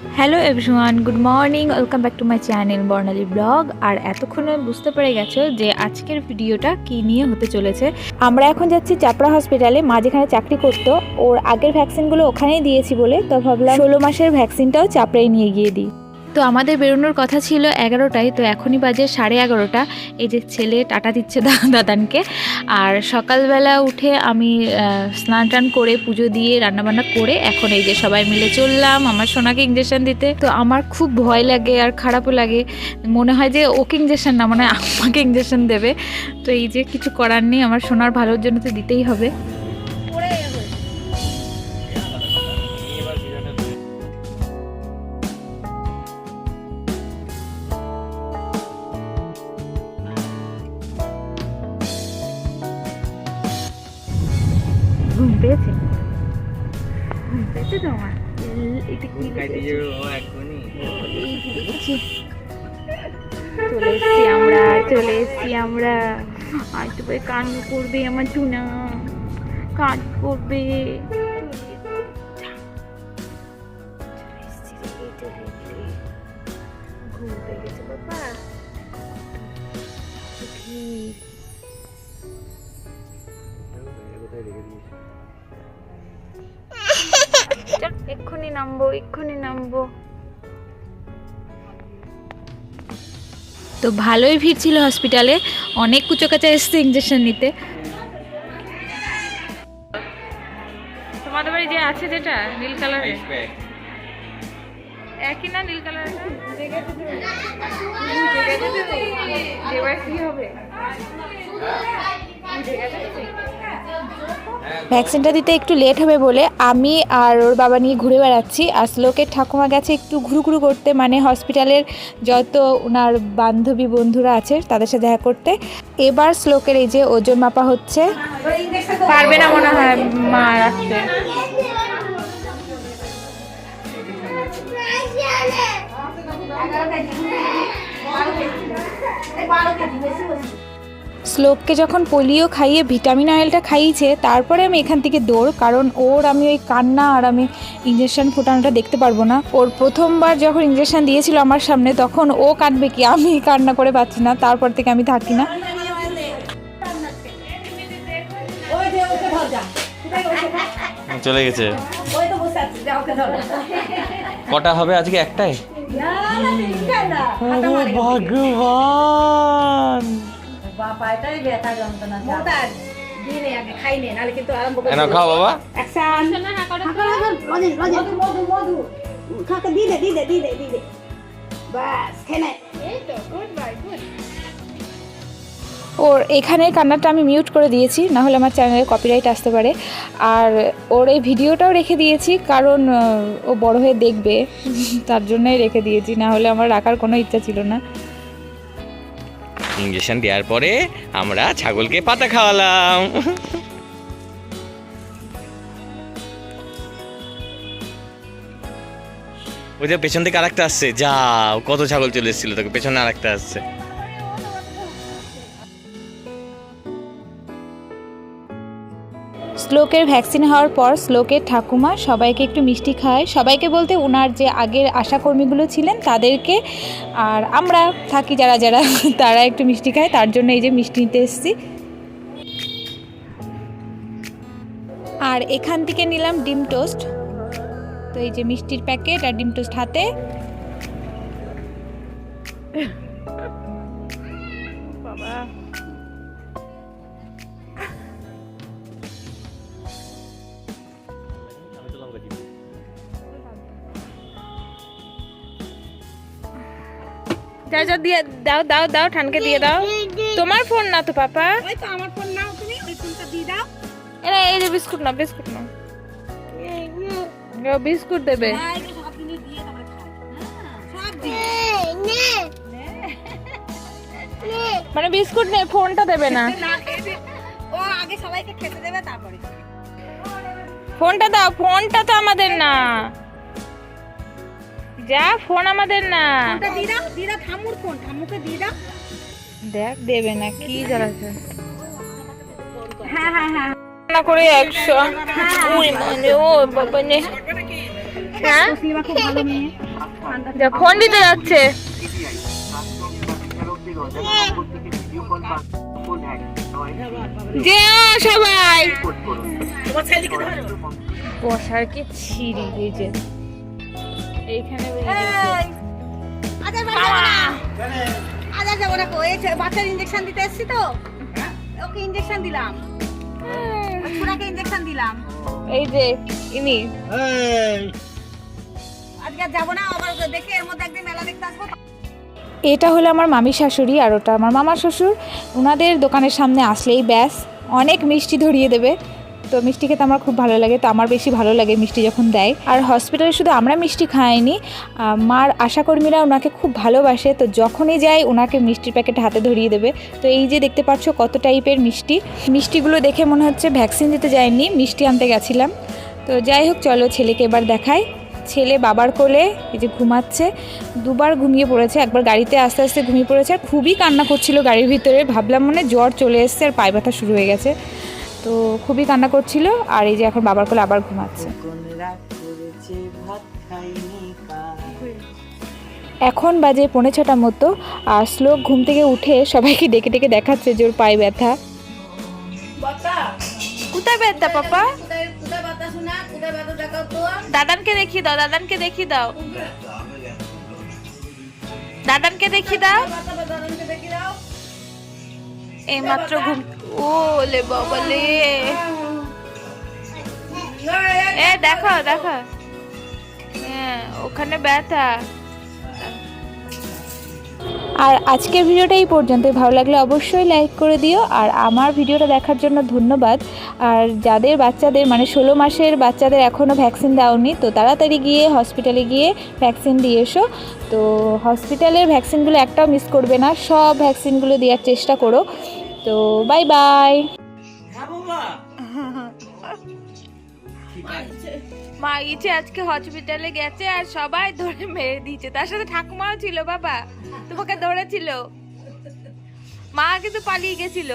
Hello everyone good morning welcome back to my channel Barnali blog আর এতক্ষণে বুঝতে পেরে গেছো যে আজকের ভিডিওটা কি নিয়ে হতে চলেছে? আমরা এখন যাচ্ছি চাপড়া হসপিটালে মা যেখানে চাকরি করতো। ওর আগের ভ্যাকসিনগুলো ওখানেই দিয়েছি বলে, তো ভাবলাম ষোলো মাসের ভ্যাকসিনটাও চাপড়াই নিয়ে গিয়ে দিই। তো আমাদের বেরোনোর কথা ছিল এগারোটায়, তো এখনই বাজে সাড়ে এগারোটা। এই যে ছেলে টাটা দিচ্ছে দাদানকে। আর সকালবেলা উঠে আমি স্নান টান করে পুজো দিয়ে রান্নাবান্না করে এখন এই যে সবাই মিলে চললাম, আমার সোনাকে ইঞ্জেকশন দিতে। তো আমার খুব ভয় লাগে আর খারাপও লাগে। মনে হয় যে ওকে ইঞ্জেকশন না মানে আমাকে ইঞ্জেকশন দেবে। তো এই যে কিছু করার নেই, আমার সোনার ভালোর জন্য তো দিতেই হবে। ঘুম পেয়েছে? ঘুম পেয়েছে তোমার এটা কি। চলে এসছি আমরা চলে এসছি আমরা। আর তো কান্ড করবে আমার চুনা কাজ করবে। নামবো এক্ষুনি নামবো তো ভালোই ভিড় ছিল হসপিটালে অনেক কুচোকাচা এসছে ইঞ্জেকশন নিতে তোমাদের বাড়ি যে আছে যেটা নীল কালারের একই না নীল কালারের এবার কি হবে ভ্যাকসিনটা দিতে একটু লেট হবে বলে আমি আর ওর বাবা নিয়ে ঘুরে বেড়াচ্ছি। আর শ্লোকের ঠাকুমা গেছে একটু ঘুরু ঘুরু করতে মানে হসপিটালের যত ওনার বান্ধবী বন্ধুরা আছে তাদের সাথে দেখা করতে। এবার শ্লোকের এই যে ওজন মাপা হচ্ছে। পারবে না মনে হয় মা রাখতে। শ্লোককে যখন পোলিও খাইয়ে ভিটামিন অয়েলটা খাইয়েছে তারপরে আমি এখান থেকে দৌড় কারণ ওর আমি ওই কান্না আর আমি ইঞ্জেকশন ফোটানোটা দেখতে পারব না। ওর প্রথমবার যখন ইঞ্জেকশন দিয়েছিল আমার সামনে তখন ও কাঁদবে কি? আমি কান্না করে পাচ্ছি না তারপর থেকে আমি থাকি না। চলে গেছে। কটা হবে আজকে একটাই ভগবান! এনা খাও বাবা। ওর এখানের কান্নাটা আমি মিউট করে দিয়েছি না হলে আমার চ্যানেলে কপিরাইট আসতে পারে। আর ওর এই ভিডিওটাও রেখে দিয়েছি কারণ ও বড় হয়ে দেখবে। তার জন্যই রেখে দিয়েছি না হলে আমার রাখার কোনো ইচ্ছা ছিল না। ইঞ্জেকশন দেওয়ার পরে আমরা ছাগলকে পাতা খাওয়ালাম। ওই যে পেছন থেকে আরেকটা আসছে। যা কত ছাগল চলে এসেছিল, তোকে পেছনে আরেকটা আসছে। শ্লোকের ভ্যাকসিন হওয়ার পর শ্লোকের ঠাকুমা সবাইকে একটু মিষ্টি খায়। সবাইকে বলতে ওনার যে আগের আশাকর্মীগুলো ছিলেন তাদেরকে আর আমরা থাকি যারা যারা, তারা একটু মিষ্টি খায়, তার জন্য এই যে মিষ্টি নিতে এসেছি। আর এখান থেকে নিলাম ডিম টোস্ট। তো এই যে মিষ্টির প্যাকেট আর ডিম টোস্ট হাতে। যা যা দিয়ে দাও দাও দাও ঠানকে দিয়ে দাও। তোমার ফোন না তো পাপা। ওই তো আমার ফোন নাও তুমি ওই ফোনটা দিয়ে দাও। এরা এই যে বিস্কুট না বিস্কুট না ও বিস্কুট দেবে। হ্যাঁ হ্যাঁ, মানে বিস্কুট নেই ফোনটা দেবে না। না খেয়ে দে। ও আগে সবাইকে খেতে দেবে তারপরে। ফোনটা দাও ফোনটা তো আমাদের না। যা ফোন আমাদের না। ফোন দেখ দেবে না কি জ্বালাচ্ছে হ্যাঁ হ্যাঁ হ্যাঁ। না করে একশো। মানে ও বাবা নে। হ্যাঁ? ফোন দিতে যাচ্ছে। যে সবাই। বসার কি ছিড়ি যে এইখানে যাব না বাচ্চার ইঞ্জেকশন দিতে এসছি তো? ওকে ইঞ্জেকশন দিলাম। ইঞ্জেকশন দিলাম। এই যে ইনি। আজকে আর যাব না আবার দেখে এর মধ্যে একদিন মেলা দেখতে আসব। এটা হলো আমার মামি শাশুড়ি আর ওটা আমার মামার শ্বশুর। ওনাদের দোকানের সামনে আসলেই ব্যাস অনেক মিষ্টি ধরিয়ে দেবে। তো মিষ্টি খেতে আমার খুব ভালো লাগে, তো আমার বেশি ভালো লাগে মিষ্টি যখন দেয়। আর হসপিটালে শুধু আমরা মিষ্টি খাইনি মার আশাকর্মীরা ওনাকে খুব ভালোবাসে, তো যখনই যাই ওনাকে মিষ্টির প্যাকেট হাতে ধরিয়ে দেবে। তো এই যে দেখতে পাচ্ছ কত টাইপের মিষ্টি। মিষ্টিগুলো দেখে মনে হচ্ছে ভ্যাকসিন দিতে যায়নি, মিষ্টি আনতে গেছিলাম। তো যাই হোক, চলো ছেলেকে এবার দেখাই। ছেলে বাবার কোলে এই যে ঘুমাচ্ছে, দুবার ঘুমিয়ে পড়েছে, একবার গাড়িতে আস্তে আস্তে ঘুমিয়ে পড়েছে, আর খুবই কান্না করছিল গাড়ির ভিতরে। ভাবলাম মানে জ্বর চলে এসছে আর পায়ে ব্যথা শুরু হয়ে গেছে। তো খুবই কান্না করছিল আর এই যে এখন বাবার কোলে আবার ঘুমাচ্ছে। এখন বাজে পৌনে ছটার মতো আর শ্লোক ঘুম থেকে উঠে সবাইকে ডেকে ডেকে দেখাচ্ছে যে ওর পায়ে ব্যথা। কোথায় ব্যথা পাপা দাদানকে দেখিয়ে দাও, দাদানকে দেখিয়ে দাও। দাদানকে দেখিয়ে দাও। বাতা বাতা দেখি দাও এই মাত্র ঘুম ও লে বাবালে। এ, দেখো দেখো। হ্যাঁ ওখানে ব্যথা। আর আজকের ভিডিওটা এই পর্যন্ত ভালো লাগলে অবশ্যই লাইক করে দিও। আর আমার ভিডিওটা দেখার জন্য ধন্যবাদ। আর যাদের বাচ্চাদের মানে ষোলো মাসের বাচ্চাদের এখনও ভ্যাকসিন দাওনি তো তাড়াতাড়ি গিয়ে হসপিটালে গিয়ে ভ্যাকসিন দিয়ে এসো। তো হসপিটালের ভ্যাকসিনগুলো একটাও মিস করবে না। সব ভ্যাকসিনগুলো দেওয়ার চেষ্টা করো। তো বাই বাই খাব মা ইচ্ছে আজকে হসপিটালে গেছে আর সবাই ধরে মেরে দিয়েছে। তার সাথে ঠাকুমাও ছিল বাবা তোমাকে ধরেছিল। মা কিন্তু পালিয়ে গেছিল।